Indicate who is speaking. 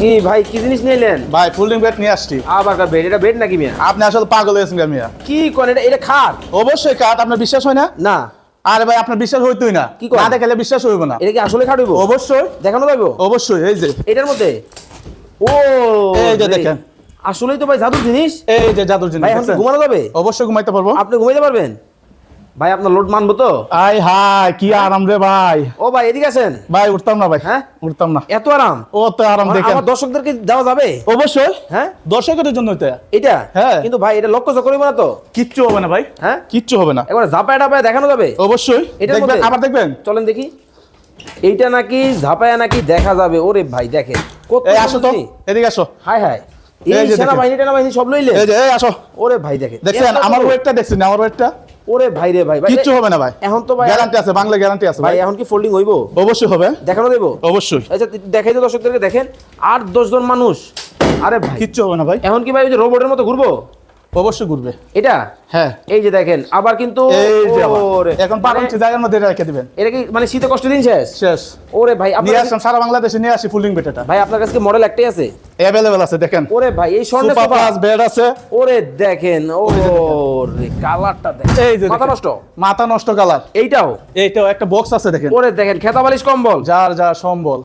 Speaker 1: কি ভাই কি জিনিস নিলেন
Speaker 2: ভাই ফোল্ডিং বেড নিয়ে আসছি।
Speaker 1: আবার বেড এটা বেড নাকি মিয়া?
Speaker 2: আপনি আসলে পাগল হয়েছেন মিয়া।
Speaker 1: কি করেন এটা? এটা খাট
Speaker 2: অবশ্যই কাঠ আপনার বিশ্বাস হয় না?
Speaker 1: না।
Speaker 2: আরে ভাই আপনার বিশ্বাস হইতোই না।
Speaker 1: কি?
Speaker 2: না দেখালে বিশ্বাস হইব না।
Speaker 1: এটা কি আসলে খাট হইব?
Speaker 2: অবশ্যই।
Speaker 1: দেখানো যাইব?
Speaker 2: অবশ্যই এই যে।
Speaker 1: এটার মধ্যে? ও
Speaker 2: এই যে দেখেন।
Speaker 1: আসলেই তো ভাই জাদুর জিনিস?
Speaker 2: এই যে জাদুর জিনিস
Speaker 1: ভাই? ঘুমানো যাবে?
Speaker 2: অবশ্যই ঘুমাইতে পারব।
Speaker 1: আপনি ঘুমাইতে পারবেন? ভাই আপনার লোড মানবো তো?
Speaker 2: আই হাই কি আরাম রে ভাই।
Speaker 1: ও ভাই এদিকে আছেন
Speaker 2: ভাই উঠতাম না ভাই
Speaker 1: হ্যাঁ?
Speaker 2: উঠতাম না।
Speaker 1: এত আরাম?
Speaker 2: ও তো আরাম দেখেন।
Speaker 1: আমার দর্শকদেরকে দেওয়া যাবে?
Speaker 2: অবশ্যই।
Speaker 1: হ্যাঁ?
Speaker 2: দর্শকের জন্য এটা।
Speaker 1: এটা
Speaker 2: হ্যাঁ।
Speaker 1: কিন্তু ভাই এটা লক্ষ্য চক্র না তো?
Speaker 2: কিচ্ছু হবে না ভাই।
Speaker 1: হ্যাঁ?
Speaker 2: কিচ্ছু হবে না।
Speaker 1: একবার ঝাপায় টাপায় দেখানো যাবে?
Speaker 2: অবশ্যই।
Speaker 1: এটার
Speaker 2: দেখবেন আবার দেখবেন।
Speaker 1: চলেন দেখি। এইটা নাকি ঝাপায়া নাকি দেখা যাবে? ওরে ভাই দেখেন। কত
Speaker 2: এই আসো তো। এদিকে আসো।
Speaker 1: হাই হাই
Speaker 2: এই
Speaker 1: সেনাবাহিনী টেনাবাহিনী সব লইলে
Speaker 2: এই যে এই আসো।
Speaker 1: ওরে ভাই দেখেন।
Speaker 2: দেখছেন? আমার ওয়েটটা দেখছেন? আমার ওয়েটটা
Speaker 1: ওরে ভাই রে ভাই
Speaker 2: কিচ্ছু হবে না ভাই।
Speaker 1: এখন তো ভাই
Speaker 2: গ্যারান্টি আছে বাংলা গ্যারান্টি আছে
Speaker 1: ভাই
Speaker 2: ভাই।
Speaker 1: এখন কি ফোল্ডিং হইব?
Speaker 2: অবশ্যই হবে।
Speaker 1: দেখানো দেবো?
Speaker 2: অবশ্যই।
Speaker 1: আচ্ছা দেখাই তো দর্শকদেরকে দেখেন আট দশ জন মানুষ। আরে ভাই
Speaker 2: কিচ্ছু হবে না ভাই।
Speaker 1: এখন কি ভাই ওই যে রোবটের মতো ঘুরবো?
Speaker 2: অবশ্যই ঘুরবে।
Speaker 1: এটা?
Speaker 2: হ্যাঁ।
Speaker 1: এই যে দেখেন আবার কিন্তু
Speaker 2: যে।
Speaker 1: ওরে,
Speaker 2: এখন
Speaker 1: মানে
Speaker 2: পারছি জায়গার মধ্যে রেখে দিবেন।
Speaker 1: এটা কি মানে শীতে কষ্ট দিন শেষ?
Speaker 2: শেষ।
Speaker 1: ওরে ভাই কাছে-
Speaker 2: আসলাম সারা বাংলাদেশে নিয়ে আসি ফুলিং বেটাটা
Speaker 1: ভাই আপনার কাছে মডেল একটাই আছে?
Speaker 2: অ্যাভেলেবেল আছে দেখেন।
Speaker 1: ওরে ভাই এই স্বর্ণের সোফা
Speaker 2: প্লাস বেড আছে।
Speaker 1: ওরে দেখেন ও রে কালারটা দেখেন।
Speaker 2: এই যে
Speaker 1: মাথা নষ্ট?
Speaker 2: মাথা নষ্ট কালার।
Speaker 1: এইটাও?
Speaker 2: এইটাও একটা বক্স আছে দেখেন।
Speaker 1: ওরে দেখেন খেতা বালিশ কম্বল।
Speaker 2: যার যার সম্বল।